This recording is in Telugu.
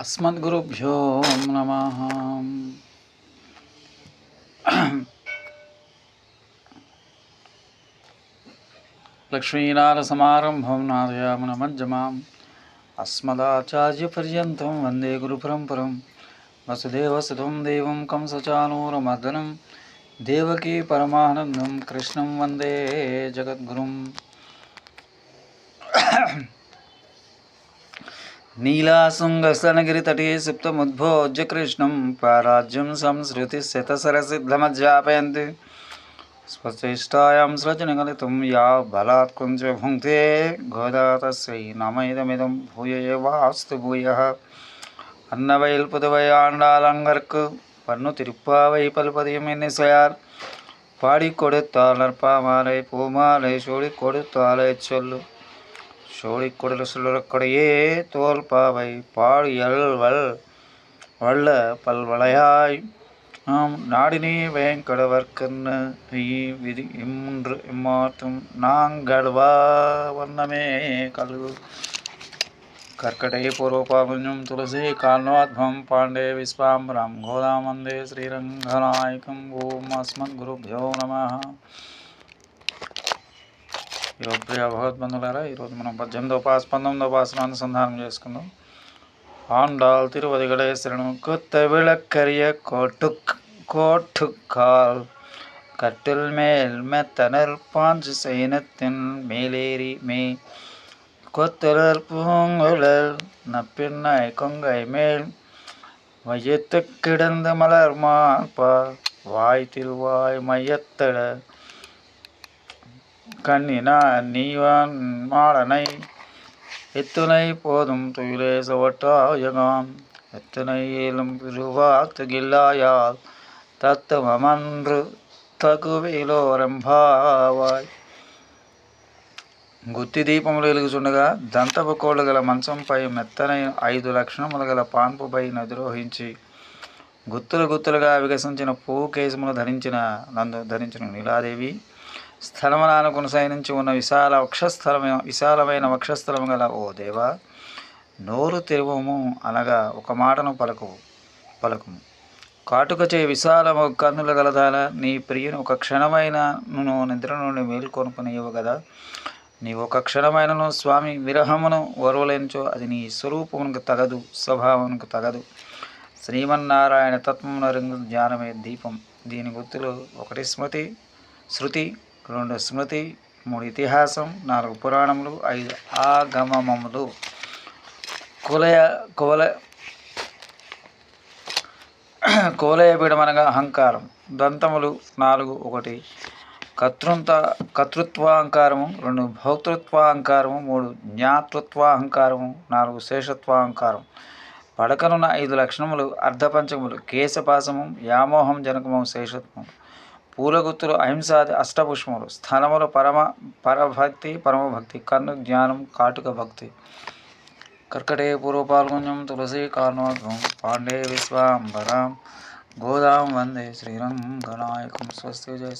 అస్మద్గురుభ్యో నమ లక్ష్మీనారసమారంభం నాదయామనమజ్జమాం అస్మదాచార్యపర్యంతం వందే గురుపరంపరం వసుదేవసుతం దేవం కంసచానూరమర్దనం దేవకీ పరమానందం కృష్ణం వందే జగద్గురుం नीलासुङ्गस्तनगिरितटे सुप्तमुद्भोज्य कृष्णं पाराज्यं संसृतिशतसरसिद्धमज्जापयन्ति स्वचेष्टायां सृजनगलितं या बलात् कुञ्च भुङ्क्ते गोदा तस्यै नामैदमिदं भूय एवास्तु भूयः அன்னவயல் புதுவை ஆண்டாளங்கற்கு பன்னு திருப்பாவை பல்பதியும் இன்னிசையார் பாடி கொடுத்தாள் நற்பாமாலை பூமாலை சோடி கொடுத்தாலை சொல்லு சோழிக்குடல் சுழற்கொடையே தோல் பாவை பாழியல்வல் வல்ல பல்வளையாய். ஆம் நாடினே வேங்கடவர்க்கண்ணு விதி இம்முன்று இம்மாத்தும் நாங்கள்வா வண்ணமே கல்கு கர்க்கடை பூர்வபாபஞ்சம் துளசி கால்நோத்மம் பாண்டே விஸ்வாம்பரம் கோதாமந்தே ஸ்ரீரங்கநாயகம் ஓம் அஸ்மத் குருபியோ நம. ప్రియ భగవద్బంధులారా ఈరోజు మనం పద్దెనిమిదో పాస్ పంతొమ్మిదో పాసన అనుసంధానం చేసుకుందాం ஆண்டாள் திருவதிகளே சரணம் கொத்த விளக்கரிய கோட்டுக் கோட்டுக்கால் கட்டில் மேல் மெத்தனர் பாஞ்சு சைனத்தின் மேலேறி மே கொத்தலர் பூங்குழல் நப்பின்னாய் கொங்கை மேல் வையத்து கிடந்த மலர் மாப்பா வாய் திருவாய் மையத்தட கண்ணினா நீவான் மாடனை எத்துணை போதும் துயிலே சவட்டாயகாம் எத்தனை ஏலும் பெருவாத்துகில்லாயால் தத்துவமன்று తగువేలోరంభావాయ్ గుత్తి దీపములు వెలుగుచుండగా దంతపు కోళ్ళు గల మంచంపై మెత్తనైన ఐదు లక్షణములు గల పాన్పుపై నదిరోహించి గుత్తులు గుత్తులుగా వికసించిన పువ్వు కేశములు ధరించిన నందు ధరించిన నీలాదేవి స్థలములను కొనసాగించి ఉన్న విశాల వక్షస్థలమైన విశాలమైన వక్షస్థలము గల ఓ దేవా నోరు తెరువము అనగా ఒక మాటను పలుకు పలుకుము. కాటుకచే విశాలము కన్నుల గలదాల నీ ప్రియుని ఒక క్షణమైన నువ్వు నిద్ర నుండి మేల్కొనుకుని కదా నీవు ఒక క్షణమైనను స్వామి విరహమును ఓర్వలేంచో అది నీ స్వరూపమునకు తగదు స్వభావమునకు తగదు. శ్రీమన్నారాయణ తత్వమున రింగు జ్ఞానమే దీపం. దీని గుర్తులు ఒకటి స్మృతి శృతి రెండు స్మృతి మూడు ఇతిహాసం నాలుగు పురాణములు ఐదు ఆగమములు. కులయ కువల కోలయబిడమనగా అహంకారం. దంతములు నాలుగు ఒకటి. కర్తృంత కర్తృత్వాహంకారము రెండు భౌతృత్వాహంకారము మూడు జ్ఞాతృత్వాహంకారము నాలుగు శేషత్వాహంకారం పడకనున్న ఐదు లక్షణములు అర్ధపంచములు కేశపాసము వ్యామోహం జనకము శేషత్వం. పూలగుత్తులు అహింసాది అష్టపుష్పములు స్థలములు పరమ పరభక్తి పరమభక్తి కన్ను జ్ఞానం కాటుక భక్తి. కర్కటే పూర్వపాల్గొంజం తులసి కార్ణోద్భం పాండే విశ్వాంబరాం గోదాం వందే శ్రీరంగనాయకం. స్వస్తి జయ